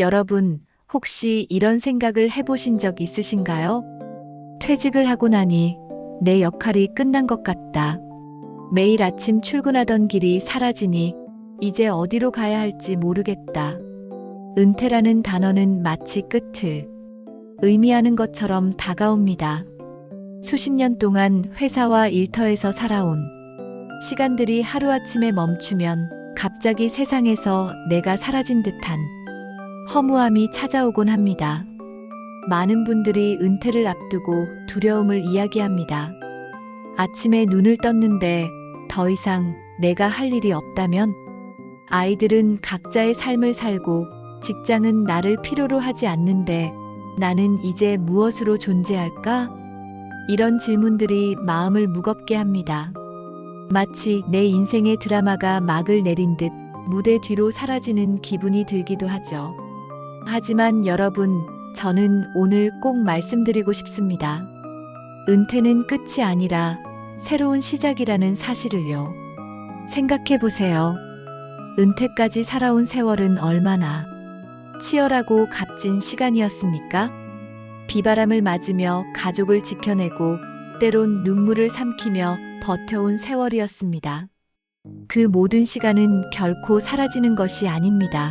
여러분, 혹시 이런 생각을 해보신 적 있으신가요? 퇴직을 하고 나니 내 역할이 끝난 것 같다. 매일 아침 출근하던 길이 사라지니 이제 어디로 가야 할지 모르겠다. 은퇴라는 단어는 마치 끝을 의미하는 것처럼 다가옵니다. 수십 년 동안 회사와 일터에서 살아온 시간들이 하루아침에 멈추면 갑자기 세상에서 내가 사라진 듯한 허무함이 찾아오곤 합니다. 많은 분들이 은퇴를 앞두고 두려움을 이야기합니다. 아침에 눈을 떴는데 더 이상 내가 할 일이 없다면 아이들은 각자의 삶을 살고 직장은 나를 필요로 하지 않는데 나는 이제 무엇으로 존재할까? 이런 질문들이 마음을 무겁게 합니다. 마치 내 인생의 드라마가 막을 내린 듯 무대 뒤로 사라지는 기분이 들기도 하죠. 하지만 여러분, 저는 오늘 꼭 말씀드리고 싶습니다. 은퇴는 끝이 아니라 새로운 시작이라는 사실을요. 생각해 보세요. 은퇴까지 살아온 세월은 얼마나 치열하고 값진 시간이었습니까? 비바람을 맞으며 가족을 지켜내고 때론 눈물을 삼키며 버텨온 세월이었습니다. 그 모든 시간은 결코 사라지는 것이 아닙니다.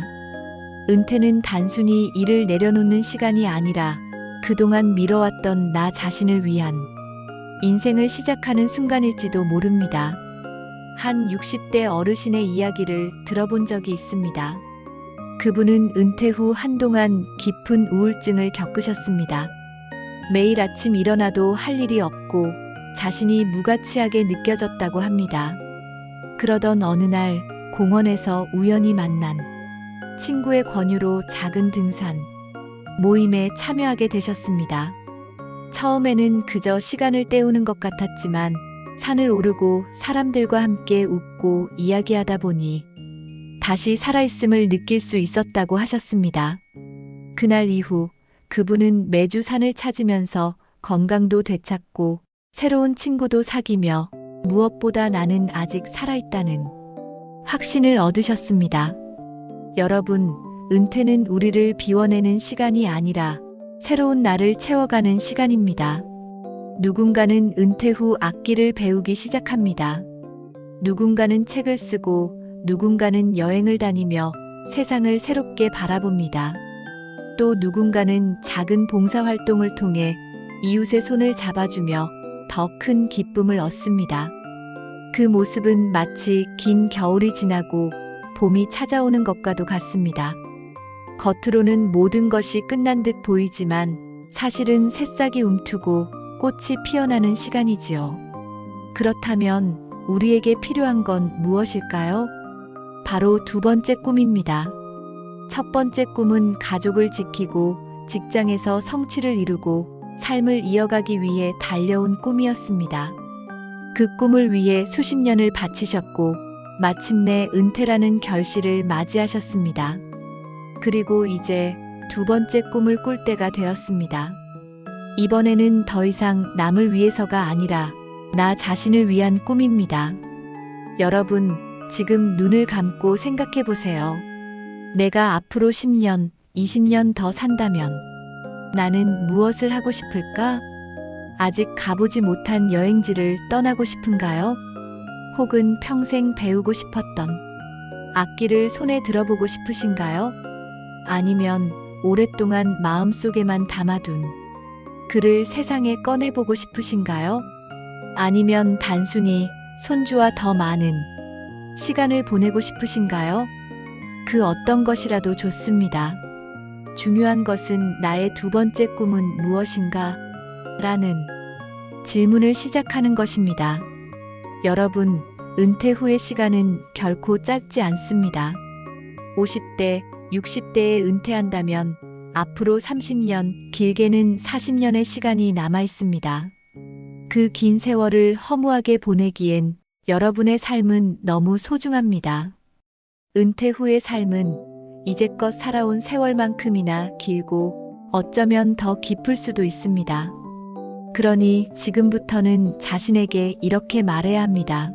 은퇴는 단순히 일을 내려놓는 시간이 아니라 그동안 미뤄왔던 나 자신을 위한 인생을 시작하는 순간일지도 모릅니다. 한 60대 어르신의 이야기를 들어본 적이 있습니다. 그분은 은퇴 후 한동안 깊은 우울증을 겪으셨습니다. 매일 아침 일어나도 할 일이 없고 자신이 무가치하게 느껴졌다고 합니다. 그러던 어느 날 공원에서 우연히 만난 친구의 권유로 작은 등산 모임에 참여하게 되셨습니다. 처음에는 그저 시간을 때우는 것 같았지만 산을 오르고 사람들과 함께 웃고 이야기하다 보니 다시 살아있음을 느낄 수 있었다고 하셨습니다. 그날 이후 그분은 매주 산을 찾으면서 건강도 되찾고 새로운 친구도 사귀며 무엇보다 나는 아직 살아있다는 확신을 얻으셨습니다. 여러분, 은퇴는 우리를 비워내는 시간이 아니라 새로운 나를 채워가는 시간입니다. 누군가는 은퇴 후 악기를 배우기 시작합니다. 누군가는 책을 쓰고 누군가는 여행을 다니며 세상을 새롭게 바라봅니다. 또 누군가는 작은 봉사활동을 통해 이웃의 손을 잡아주며 더 큰 기쁨을 얻습니다. 그 모습은 마치 긴 겨울이 지나고 봄이 찾아오는 것과도 같습니다. 겉으로는 모든 것이 끝난 듯 보이지만 사실은 새싹이 움트고 꽃이 피어나는 시간이지요. 그렇다면 우리에게 필요한 건 무엇일까요? 바로 두 번째 꿈입니다. 첫 번째 꿈은 가족을 지키고 직장에서 성취를 이루고 삶을 이어가기 위해 달려온 꿈이었습니다. 그 꿈을 위해 수십 년을 바치셨고 마침내 은퇴라는 결실을 맞이하셨습니다. 그리고 이제 두 번째 꿈을 꿀 때가 되었습니다. 이번에는 더 이상 남을 위해서가 아니라 나 자신을 위한 꿈입니다. 여러분, 지금 눈을 감고 생각해 보세요. 내가 앞으로 10년, 20년 더 산다면 나는 무엇을 하고 싶을까? 아직 가보지 못한 여행지를 떠나고 싶은가요? 혹은 평생 배우고 싶었던 악기를 손에 들어보고 싶으신가요? 아니면 오랫동안 마음속에만 담아둔 글을 세상에 꺼내보고 싶으신가요? 아니면 단순히 손주와 더 많은 시간을 보내고 싶으신가요? 그 어떤 것이라도 좋습니다. 중요한 것은 나의 두 번째 꿈은 무엇인가? 라는 질문을 시작하는 것입니다. 여러분, 은퇴 후의 시간은 결코 짧지 않습니다. 50대, 60대에 은퇴한다면 앞으로 30년, 길게는 40년의 시간이 남아 있습니다. 그 긴 세월을 허무하게 보내기엔 여러분의 삶은 너무 소중합니다. 은퇴 후의 삶은 이제껏 살아온 세월만큼이나 길고 어쩌면 더 깊을 수도 있습니다. 그러니 지금부터는 자신에게 이렇게 말해야 합니다.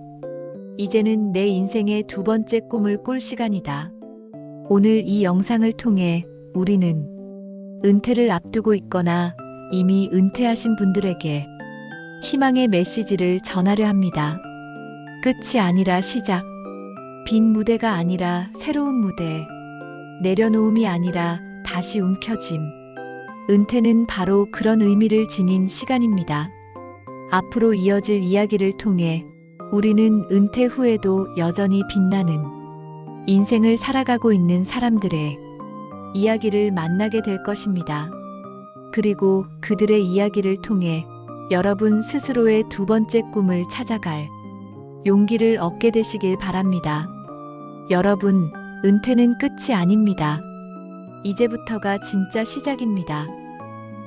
이제는 내 인생의 두 번째 꿈을 꿀 시간이다. 오늘 이 영상을 통해 우리는 은퇴를 앞두고 있거나 이미 은퇴하신 분들에게 희망의 메시지를 전하려 합니다. 끝이 아니라 시작. 빈 무대가 아니라 새로운 무대. 내려놓음이 아니라 다시 움켜짐. 은퇴는 바로 그런 의미를 지닌 시간입니다. 앞으로 이어질 이야기를 통해 우리는 은퇴 후에도 여전히 빛나는 인생을 살아가고 있는 사람들의 이야기를 만나게 될 것입니다. 그리고 그들의 이야기를 통해 여러분 스스로의 두 번째 꿈을 찾아갈 용기를 얻게 되시길 바랍니다. 여러분, 은퇴는 끝이 아닙니다. 이제부터가 진짜 시작입니다.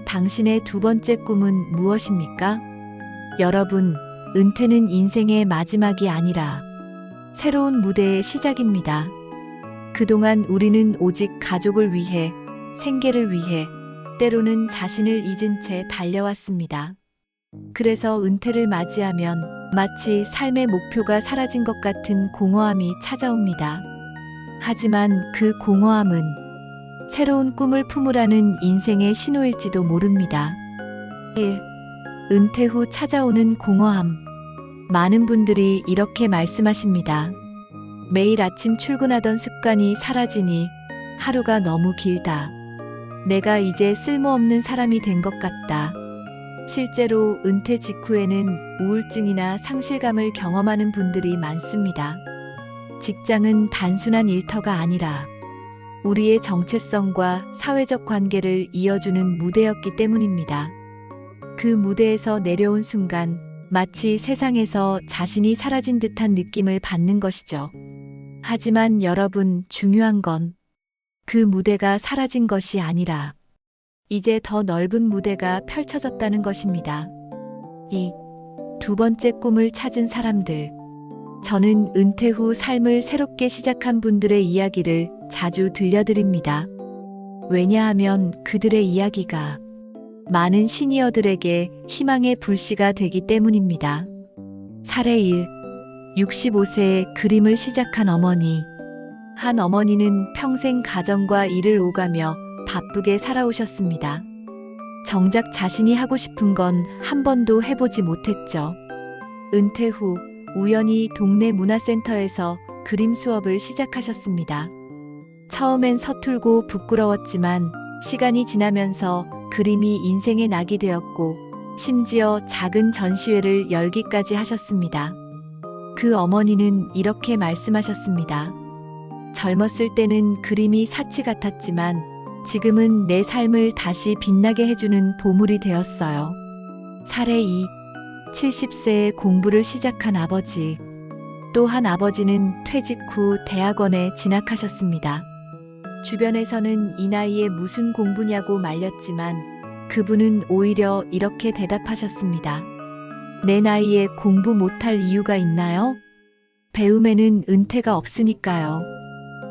당신의 두 번째 꿈은 무엇입니까? 여러분, 은퇴는 인생의 마지막이 아니라 새로운 무대의 시작입니다. 그동안 우리는 오직 가족을 위해, 생계를 위해, 때로는 자신을 잊은 채 달려왔습니다. 그래서 은퇴를 맞이하면 마치 삶의 목표가 사라진 것 같은 공허함이 찾아옵니다. 하지만 그 공허함은 새로운 꿈을 품으라는 인생의 신호일지도 모릅니다. 1. 은퇴 후 찾아오는 공허함. 많은 분들이 이렇게 말씀하십니다. 매일 아침 출근하던 습관이 사라지니 하루가 너무 길다. 내가 이제 쓸모없는 사람이 된 것 같다. 실제로 은퇴 직후에는 우울증이나 상실감을 경험하는 분들이 많습니다. 직장은 단순한 일터가 아니라 우리의 정체성과 사회적 관계를 이어주는 무대였기 때문입니다. 그 무대에서 내려온 순간 마치 세상에서 자신이 사라진 듯한 느낌을 받는 것이죠. 하지만 여러분 중요한 건 그 무대가 사라진 것이 아니라 이제 더 넓은 무대가 펼쳐졌다는 것입니다. 이두 번째 꿈을 찾은 사람들. 저는 은퇴 후 삶을 새롭게 시작한 분들의 이야기를 자주 들려드립니다. 왜냐하면 그들의 이야기가 많은 시니어들에게 희망의 불씨가 되기 때문입니다. 사례 1. 65세에 그림을 시작한 어머니. 한 어머니는 평생 가정과 일을 오가며 바쁘게 살아오셨습니다. 정작 자신이 하고 싶은 건 한 번도 해보지 못했죠. 은퇴 후 우연히 동네 문화센터에서 그림 수업을 시작하셨습니다. 처음엔 서툴고 부끄러웠지만 시간이 지나면서 그림이 인생의 낙이 되었고 심지어 작은 전시회를 열기까지 하셨습니다. 그 어머니는 이렇게 말씀하셨습니다. 젊었을 때는 그림이 사치 같았지만 지금은 내 삶을 다시 빛나게 해주는 보물이 되었어요. 사례 2. 70세에 공부를 시작한 아버지. 또한 아버지는 퇴직 후 대학원에 진학하셨습니다. 주변에서는 이 나이에 무슨 공부냐고 말렸지만 그분은 오히려 이렇게 대답하셨습니다. 내 나이에 공부 못할 이유가 있나요? 배움에는 은퇴가 없으니까요.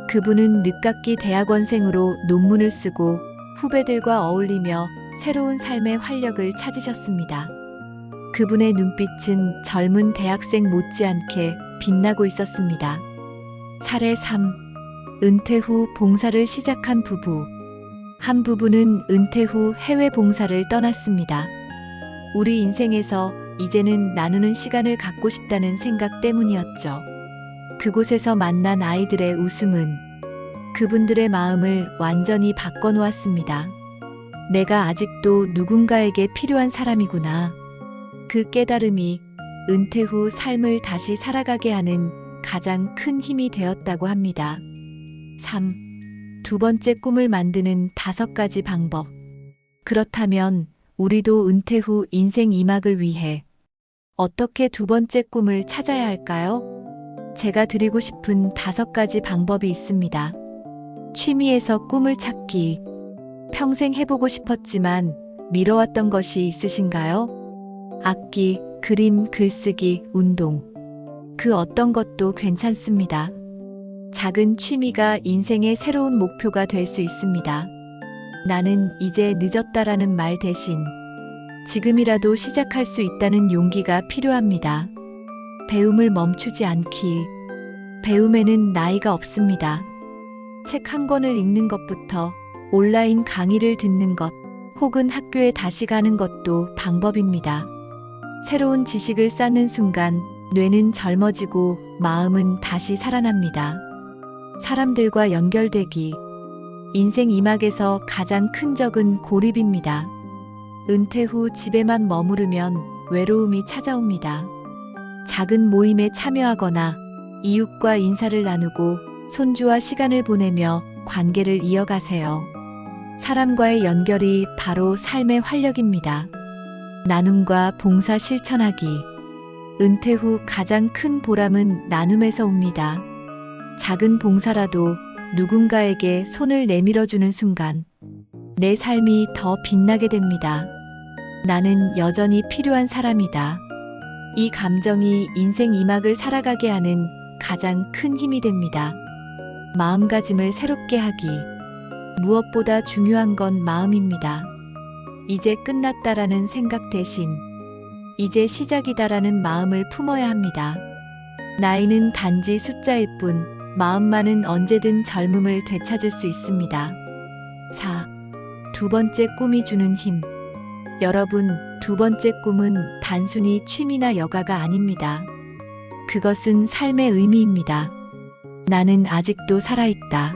그분은 늦깎이 대학원생으로 논문을 쓰고 후배들과 어울리며 새로운 삶의 활력을 찾으셨습니다. 그분의 눈빛은 젊은 대학생 못지않게 빛나고 있었습니다. 사례 3. 은퇴 후 봉사를 시작한 부부. 한 부부는 은퇴 후 해외 봉사를 떠났습니다. 우리 인생에서 이제는 나누는 시간을 갖고 싶다는 생각 때문이었죠. 그곳에서 만난 아이들의 웃음은 그분들의 마음을 완전히 바꿔놓았습니다. 내가 아직도 누군가에게 필요한 사람이구나. 그 깨달음이 은퇴 후 삶을 다시 살아가게 하는 가장 큰 힘이 되었다고 합니다. 3. 두 번째 꿈을 만드는 다섯 가지 방법. 그렇다면 우리도 은퇴 후 인생 이막을 위해 어떻게 두 번째 꿈을 찾아야 할까요? 제가 드리고 싶은 다섯 가지 방법이 있습니다. 취미에서 꿈을 찾기. 평생 해보고 싶었지만 미뤄왔던 것이 있으신가요? 악기, 그림, 글쓰기, 운동. 그 어떤 것도 괜찮습니다. 작은 취미가 인생의 새로운 목표가 될 수 있습니다. 나는 이제 늦었다라는 말 대신 지금이라도 시작할 수 있다는 용기가 필요합니다. 배움을 멈추지 않기. 배움에는 나이가 없습니다. 책 한 권을 읽는 것부터 온라인 강의를 듣는 것, 혹은 학교에 다시 가는 것도 방법입니다. 새로운 지식을 쌓는 순간 뇌는 젊어지고 마음은 다시 살아납니다. 사람들과 연결되기. 인생 이막에서 가장 큰 적은 고립입니다. 은퇴 후 집에만 머무르면 외로움이 찾아옵니다. 작은 모임에 참여하거나 이웃과 인사를 나누고 손주와 시간을 보내며 관계를 이어가세요. 사람과의 연결이 바로 삶의 활력입니다. 나눔과 봉사 실천하기. 은퇴 후 가장 큰 보람은 나눔에서 옵니다. 작은 봉사라도 누군가에게 손을 내밀어주는 순간 내 삶이 더 빛나게 됩니다. 나는 여전히 필요한 사람이다. 이 감정이 인생 이막을 살아가게 하는 가장 큰 힘이 됩니다. 마음가짐을 새롭게 하기. 무엇보다 중요한 건 마음입니다. 이제 끝났다라는 생각 대신 이제 시작이다라는 마음을 품어야 합니다. 나이는 단지 숫자일 뿐 마음만은 언제든 젊음을 되찾을 수 있습니다. 4. 두 번째 꿈이 주는 힘. 여러분, 두 번째 꿈은 단순히 취미나 여가가 아닙니다. 그것은 삶의 의미입니다. 나는 아직도 살아있다.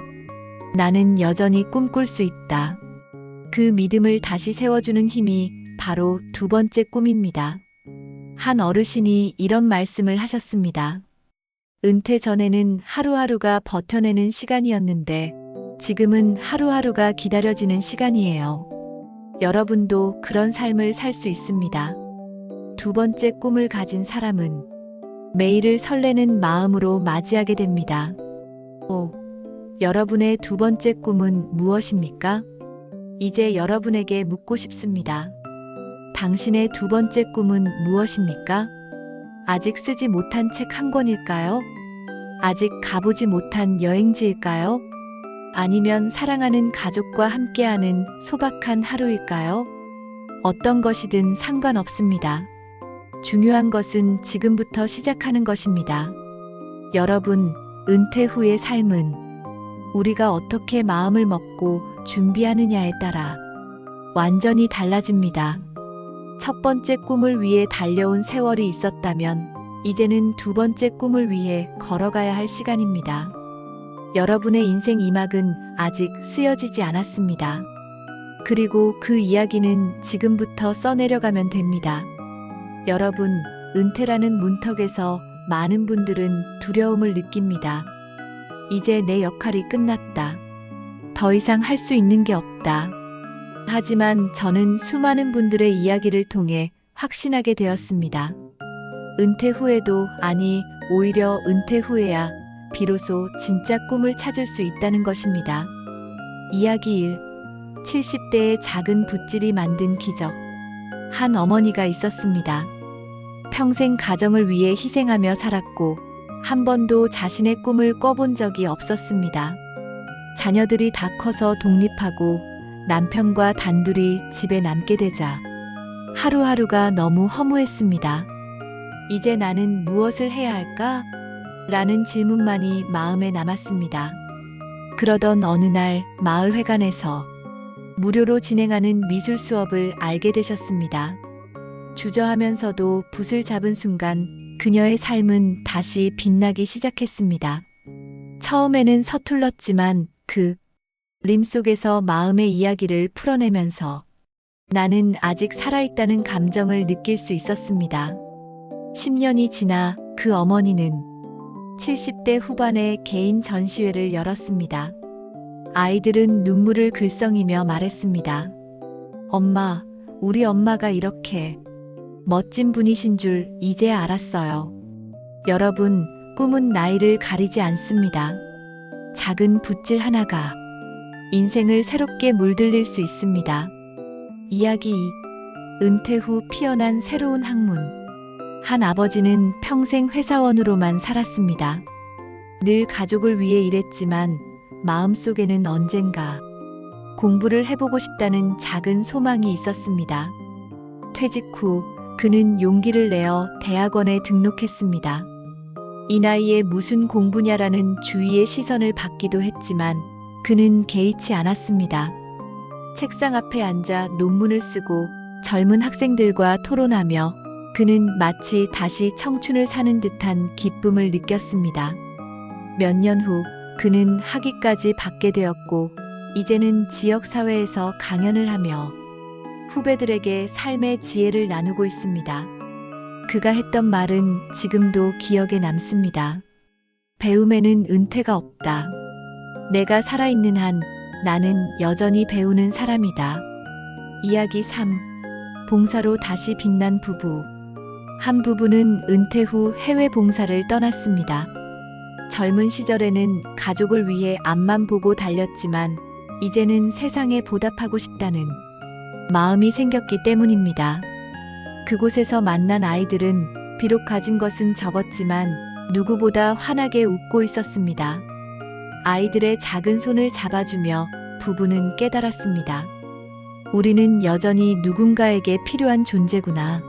나는 여전히 꿈꿀 수 있다. 그 믿음을 다시 세워주는 힘이 바로 두 번째 꿈입니다. 한 어르신이 이런 말씀을 하셨습니다. 은퇴 전에는 하루하루가 버텨내는 시간이었는데 지금은 하루하루가 기다려지는 시간이에요. 여러분도 그런 삶을 살 수 있습니다. 두 번째 꿈을 가진 사람은 매일을 설레는 마음으로 맞이하게 됩니다. 5. 여러분의 두 번째 꿈은 무엇입니까? 이제 여러분에게 묻고 싶습니다. 당신의 두 번째 꿈은 무엇입니까? 아직 쓰지 못한 책 한 권일까요? 아직 가보지 못한 여행지일까요? 아니면 사랑하는 가족과 함께하는 소박한 하루일까요? 어떤 것이든 상관없습니다. 중요한 것은 지금부터 시작하는 것입니다. 여러분, 은퇴 후의 삶은 우리가 어떻게 마음을 먹고 준비하느냐에 따라 완전히 달라집니다. 첫 번째 꿈을 위해 달려온 세월이 있었다면 이제는 두 번째 꿈을 위해 걸어가야 할 시간입니다. 여러분의 인생 이막은 아직 쓰여지지 않았습니다. 그리고 그 이야기는 지금부터 써내려가면 됩니다. 여러분, 은퇴라는 문턱에서 많은 분들은 두려움을 느낍니다. 이제 내 역할이 끝났다. 더 이상 할 수 있는 게 없다. 하지만 저는 수많은 분들의 이야기를 통해 확신하게 되었습니다. 은퇴 후에도 아니 오히려 은퇴 후에야 비로소 진짜 꿈을 찾을 수 있다는 것입니다. 이야기 1. 70대의 작은 붓질이 만든 기적. 한 어머니가 있었습니다. 평생 가정을 위해 희생하며 살았고 한 번도 자신의 꿈을 꿔본 적이 없었습니다. 자녀들이 다 커서 독립하고 남편과 단둘이 집에 남게 되자 하루하루가 너무 허무했습니다. 이제 나는 무엇을 해야 할까? 라는 질문만이 마음에 남았습니다. 그러던 어느 날 마을 회관에서 무료로 진행하는 미술 수업을 알게 되셨습니다. 주저하면서도 붓을 잡은 순간 그녀의 삶은 다시 빛나기 시작했습니다. 처음에는 서툴렀지만 그 림 속에서 마음의 이야기를 풀어내면서 나는 아직 살아있다는 감정을 느낄 수 있었습니다. 10년이 지나 그 어머니는 70대 후반에 개인 전시회를 열었습니다. 아이들은 눈물을 글썽이며 말했습니다. 엄마, 우리 엄마가 이렇게 멋진 분이신 줄 이제 알았어요. 여러분, 꿈은 나이를 가리지 않습니다. 작은 붓질 하나가 인생을 새롭게 물들릴 수 있습니다. 이야기 2. 은퇴 후 피어난 새로운 학문. 한 아버지는 평생 회사원으로만 살았습니다. 늘 가족을 위해 일했지만 마음속에는 언젠가 공부를 해보고 싶다는 작은 소망이 있었습니다. 퇴직 후 그는 용기를 내어 대학원에 등록했습니다. 이 나이에 무슨 공부냐라는 주위의 시선을 받기도 했지만 그는 개의치 않았습니다. 책상 앞에 앉아 논문을 쓰고 젊은 학생들과 토론하며 그는 마치 다시 청춘을 사는 듯한 기쁨을 느꼈습니다. 몇 년 후 그는 학위까지 받게 되었고 이제는 지역사회에서 강연을 하며 후배들에게 삶의 지혜를 나누고 있습니다. 그가 했던 말은 지금도 기억에 남습니다. 배움에는 은퇴가 없다. 내가 살아있는 한 나는 여전히 배우는 사람이다. 이야기 3. 봉사로 다시 빛난 부부. 한 부부는 은퇴 후 해외 봉사를 떠났습니다. 젊은 시절에는 가족을 위해 앞만 보고 달렸지만 이제는 세상에 보답하고 싶다는 마음이 생겼기 때문입니다. 그곳에서 만난 아이들은 비록 가진 것은 적었지만 누구보다 환하게 웃고 있었습니다. 아이들의 작은 손을 잡아주며 부부는 깨달았습니다. 우리는 여전히 누군가에게 필요한 존재구나.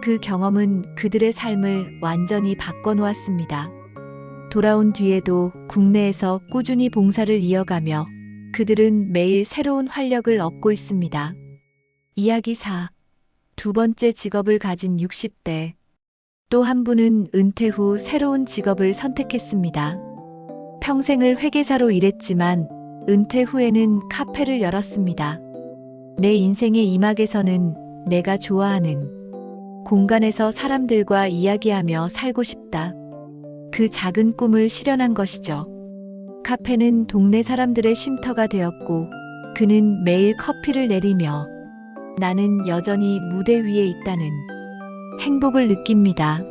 그 경험은 그들의 삶을 완전히 바꿔놓았습니다. 돌아온 뒤에도 국내에서 꾸준히 봉사를 이어가며 그들은 매일 새로운 활력을 얻고 있습니다. 이야기 4. 두 번째 직업을 가진 60대. 또 한 분은 은퇴 후 새로운 직업을 선택했습니다. 평생을 회계사로 일했지만 은퇴 후에는 카페를 열었습니다. 내 인생의 이막에서는 내가 좋아하는 공간에서 사람들과 이야기하며 살고 싶다. 그 작은 꿈을 실현한 것이죠. 카페는 동네 사람들의 쉼터가 되었고 그는 매일 커피를 내리며 나는 여전히 무대 위에 있다는 행복을 느낍니다.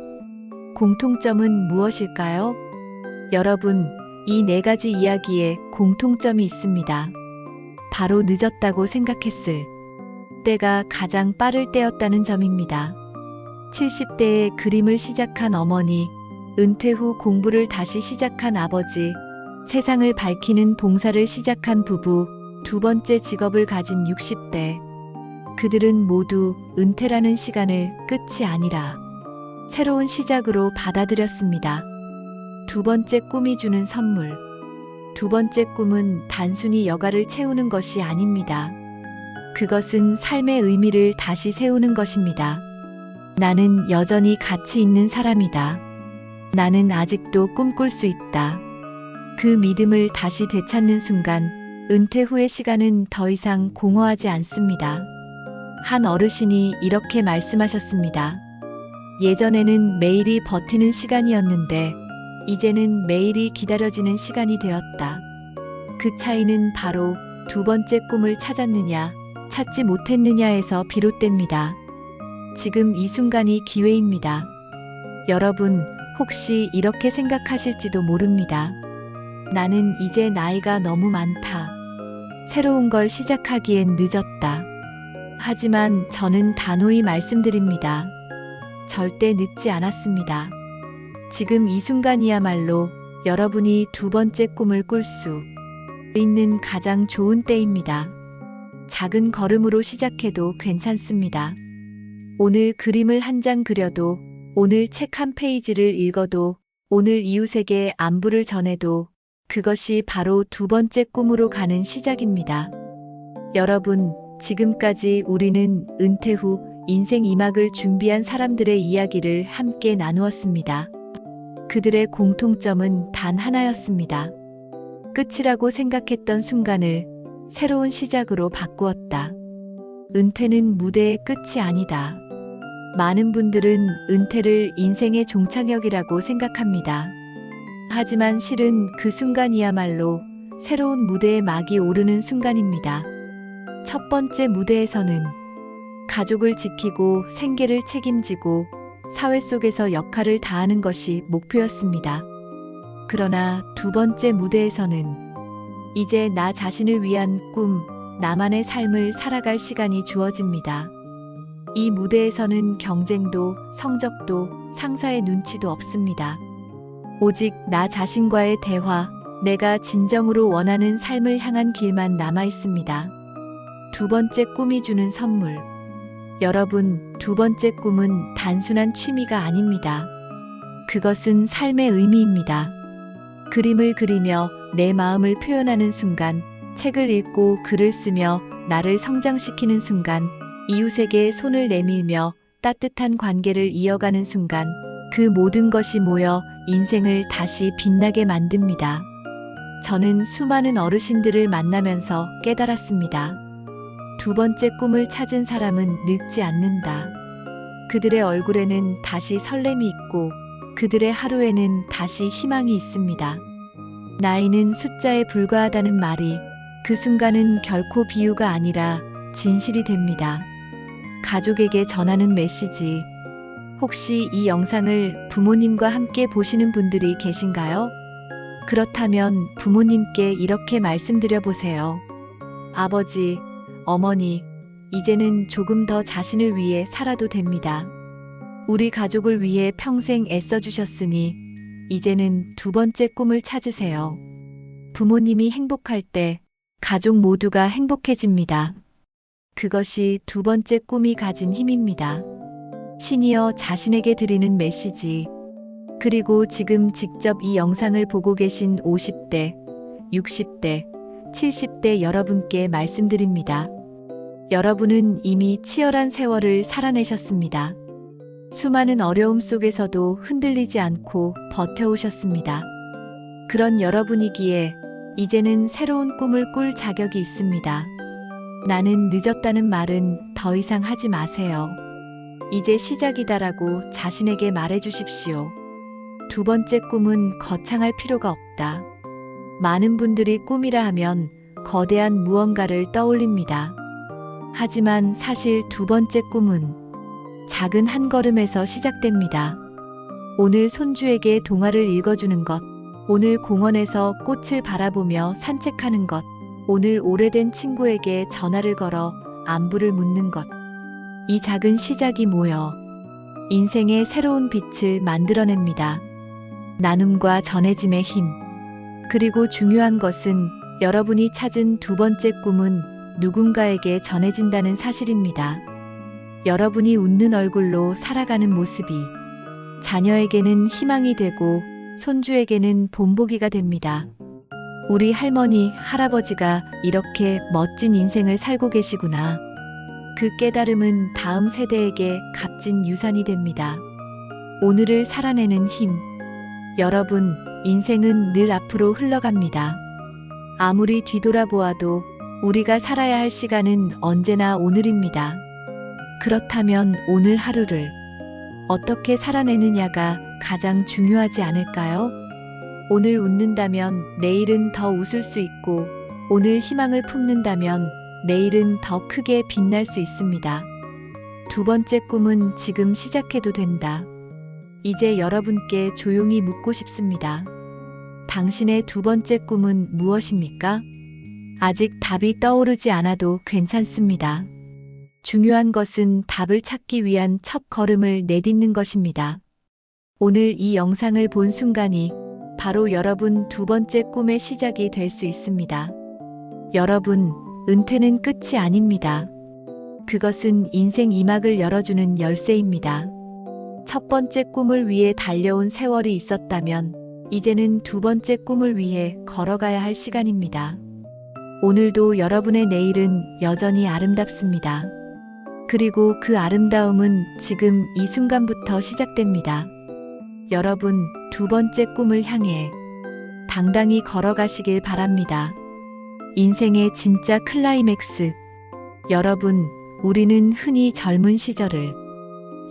공통점은 무엇일까요? 여러분, 이 네 가지 이야기에 공통점이 있습니다. 바로 늦었다고 생각했을 때가 가장 빠를 때였다는 점입니다. 70대에 그림을 시작한 어머니, 은퇴 후 공부를 다시 시작한 아버지, 세상을 밝히는 봉사를 시작한 부부, 두 번째 직업을 가진 60대. 그들은 모두 은퇴라는 시간을 끝이 아니라 새로운 시작으로 받아들였습니다. 두 번째 꿈이 주는 선물. 두 번째 꿈은 단순히 여가를 채우는 것이 아닙니다. 그것은 삶의 의미를 다시 세우는 것입니다. 나는 여전히 가치 있는 사람이다. 나는 아직도 꿈꿀 수 있다. 그 믿음을 다시 되찾는 순간 은퇴 후의 시간은 더 이상 공허하지 않습니다. 한 어르신이 이렇게 말씀하셨습니다. 예전에는 매일이 버티는 시간이었는데 이제는 매일이 기다려지는 시간이 되었다. 그 차이는 바로 두 번째 꿈을 찾았느냐, 찾지 못했느냐에서 비롯됩니다. 지금 이 순간이 기회입니다. 여러분, 혹시 이렇게 생각하실지도 모릅니다. 나는 이제 나이가 너무 많다. 새로운 걸 시작하기엔 늦었다. 하지만 저는 단호히 말씀드립니다. 절대 늦지 않았습니다. 지금 이 순간이야말로 여러분이 두 번째 꿈을 꿀 수 있는 가장 좋은 때입니다. 작은 걸음으로 시작해도 괜찮습니다. 오늘 그림을 한 장 그려도, 오늘 책 한 페이지를 읽어도, 오늘 이웃에게 안부를 전해도 그것이 바로 두 번째 꿈으로 가는 시작입니다. 여러분, 지금까지 우리는 은퇴 후 인생 이막을 준비한 사람들의 이야기를 함께 나누었습니다. 그들의 공통점은 단 하나였습니다. 끝이라고 생각했던 순간을 새로운 시작으로 바꾸었다. 은퇴는 무대의 끝이 아니다. 많은 분들은 은퇴를 인생의 종착역이라고 생각합니다. 하지만 실은 그 순간이야말로 새로운 무대에 막이 오르는 순간입니다. 첫 번째 무대에서는 가족을 지키고 생계를 책임지고 사회 속에서 역할을 다하는 것이 목표였습니다. 그러나 두 번째 무대에서는 이제 나 자신을 위한 꿈, 나만의 삶을 살아갈 시간이 주어집니다. 이 무대에서는 경쟁도, 성적도, 상사의 눈치도 없습니다. 오직 나 자신과의 대화, 내가 진정으로 원하는 삶을 향한 길만 남아 있습니다. 두 번째 꿈이 주는 선물. 여러분, 두 번째 꿈은 단순한 취미가 아닙니다. 그것은 삶의 의미입니다. 그림을 그리며 내 마음을 표현하는 순간 책을 읽고 글을 쓰며 나를 성장시키는 순간, 이웃에게 손을 내밀며 따뜻한 관계를 이어가는 순간, 그 모든 것이 모여 인생을 다시 빛나게 만듭니다. 저는 수많은 어르신들을 만나면서 깨달았습니다. 두 번째 꿈을 찾은 사람은 늙지 않는다. 그들의 얼굴에는 다시 설렘이 있고 그들의 하루에는 다시 희망이 있습니다. 나이는 숫자에 불과하다는 말이 그 순간은 결코 비유가 아니라 진실이 됩니다. 가족에게 전하는 메시지. 혹시 이 영상을 부모님과 함께 보시는 분들이 계신가요? 그렇다면 부모님께 이렇게 말씀드려 보세요. 아버지, 어머니, 이제는 조금 더 자신을 위해 살아도 됩니다. 우리 가족을 위해 평생 애써주셨으니, 이제는 두 번째 꿈을 찾으세요. 부모님이 행복할 때, 가족 모두가 행복해집니다. 그것이 두 번째 꿈이 가진 힘입니다. 시니어 자신에게 드리는 메시지. 그리고 지금 직접 이 영상을 보고 계신 50대, 60대, 70대 여러분께 말씀드립니다. 여러분은 이미 치열한 세월을 살아내셨습니다. 수많은 어려움 속에서도 흔들리지 않고 버텨오셨습니다. 그런 여러분이기에 이제는 새로운 꿈을 꿀 자격이 있습니다. 나는 늦었다는 말은 더 이상 하지 마세요. 이제 시작이다라고 자신에게 말해 주십시오. 두 번째 꿈은 거창할 필요가 없다. 많은 분들이 꿈이라 하면 거대한 무언가를 떠올립니다. 하지만 사실 두 번째 꿈은 작은 한 걸음에서 시작됩니다. 오늘 손주에게 동화를 읽어주는 것, 오늘 공원에서 꽃을 바라보며 산책하는 것, 오늘 오래된 친구에게 전화를 걸어 안부를 묻는 것. 이 작은 시작이 모여 인생의 새로운 빛을 만들어냅니다. 나눔과 전해짐의 힘. 그리고 중요한 것은 여러분이 찾은 두 번째 꿈은 누군가에게 전해진다는 사실입니다. 여러분이 웃는 얼굴로 살아가는 모습이 자녀에게는 희망이 되고 손주에게는 본보기가 됩니다. 우리 할머니, 할아버지가 이렇게 멋진 인생을 살고 계시구나. 그 깨달음은 다음 세대에게 값진 유산이 됩니다. 오늘을 살아내는 힘. 여러분, 인생은 늘 앞으로 흘러갑니다. 아무리 뒤돌아보아도 우리가 살아야 할 시간은 언제나 오늘입니다. 그렇다면 오늘 하루를 어떻게 살아내느냐가 가장 중요하지 않을까요? 오늘 웃는다면 내일은 더 웃을 수 있고, 오늘 희망을 품는다면 내일은 더 크게 빛날 수 있습니다. 두 번째 꿈은 지금 시작해도 된다. 이제 여러분께 조용히 묻고 싶습니다. 당신의 두 번째 꿈은 무엇입니까? 아직 답이 떠오르지 않아도 괜찮습니다. 중요한 것은 답을 찾기 위한 첫 걸음을 내딛는 것입니다. 오늘 이 영상을 본 순간이 바로 여러분 두 번째 꿈의 시작이 될 수 있습니다. 여러분, 은퇴는 끝이 아닙니다. 그것은 인생 이막을 열어주는 열쇠입니다. 첫 번째 꿈을 위해 달려온 세월이 있었다면, 이제는 두 번째 꿈을 위해 걸어가야 할 시간입니다. 오늘도 여러분의 내일은 여전히 아름답습니다. 그리고 그 아름다움은 지금 이 순간부터 시작됩니다. 여러분, 두 번째 꿈을 향해 당당히 걸어가시길 바랍니다. 인생의 진짜 클라이맥스. 여러분, 우리는 흔히 젊은 시절을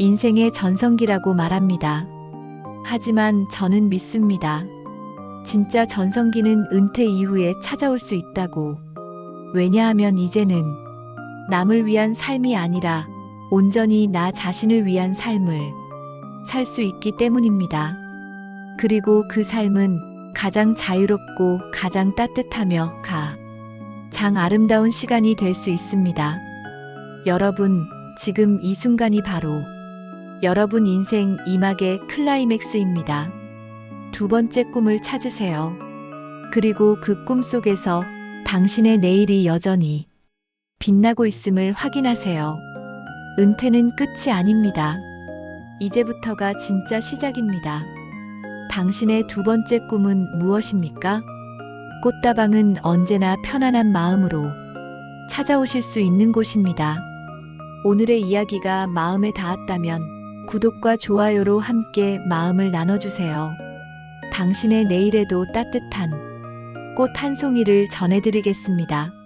인생의 전성기라고 말합니다. 하지만 저는 믿습니다. 진짜 전성기는 은퇴 이후에 찾아올 수 있다고. 왜냐하면 이제는 남을 위한 삶이 아니라 온전히 나 자신을 위한 삶을 살 수 있기 때문입니다. 그리고 그 삶은 가장 자유롭고 가장 따뜻하며 가장 아름다운 시간이 될 수 있습니다. 여러분, 지금 이 순간이 바로 여러분 인생 이막의 클라이맥스입니다. 두 번째 꿈을 찾으세요. 그리고 그 꿈 속에서 당신의 내일이 여전히 빛나고 있음을 확인하세요. 은퇴는 끝이 아닙니다. 이제부터가 진짜 시작입니다. 당신의 두 번째 꿈은 무엇입니까? 꽃다방은 언제나 편안한 마음으로 찾아오실 수 있는 곳입니다. 오늘의 이야기가 마음에 닿았다면 구독과 좋아요로 함께 마음을 나눠주세요. 당신의 내일에도 따뜻한 꽃 한 송이를 전해드리겠습니다.